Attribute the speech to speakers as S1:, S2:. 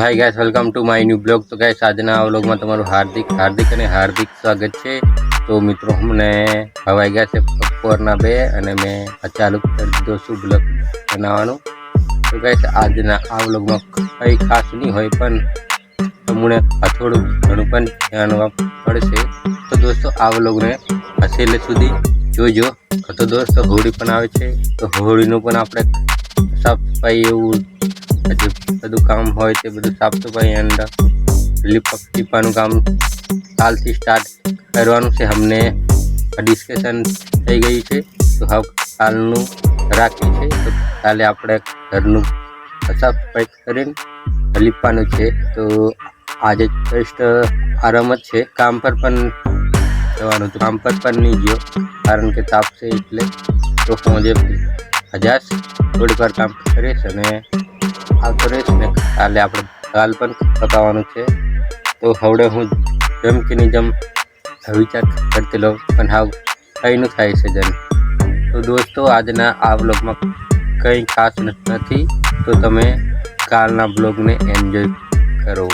S1: Hi guys welcome to my new blog તો guys આજના વ્લોગમાં તમારું હાર્દિક હાર્દિક અને હાર્દિક સ્વાગત છે. તો મિત્રો, અમને હવાઈ ગયા છે બપોરના બે અને મેં ચાલુ કરી દીધો છું બ્લોગ બનાવવાનું. તો ગેસ આજના આ વ્લોગમાં કંઈ ખાસ નહીં હોય, પણ તમને થોડું ઘણું પણ જાણવા પડશે. તો દોસ્તો, આ વ્લોગને છેલ્લે સુધી જોજો તો દોસ્તો, હોળી પણ આવે છે. તો હોળીનું પણ આપણે સાફ સફાઈ એવું બધું કામ હોય તે બધું સાફ સફાઈ એન્ડ લીપક ટીપાનું કામ કાલથી સ્ટાર્ટ કરવાનું છે. અમને ડિસ્કશન થઈ ગઈ છે. તો હવે કાલનું રાખી છે તો કાલે આપણે ઘરનું સાફ સફાઈ કરીને લીપવાનું છે. તો આજે જસ્ટ આરામ જ છે. કામ પર પણ જવાનું હતું. કામ પર પણ નહીં ગયો. કારણ કે તાપ છે એટલે તો હું જે હજાર થોડીક વાર કામ કરીશ અને હાલ રહીશ ને કાલે આપણે કાલ પણ પતાવવાનું છે. તો હવડે હું જેમ કે નહીં જેમ વિચાર કરતી લઉં, પણ હાવ કંઈનું થાય છે જેમ તો દોસ્તો, આજના આ બ્લોગમાં કંઈ ખાસ નથી તો તમે કાલના બ્લોગને એન્જોય કરો.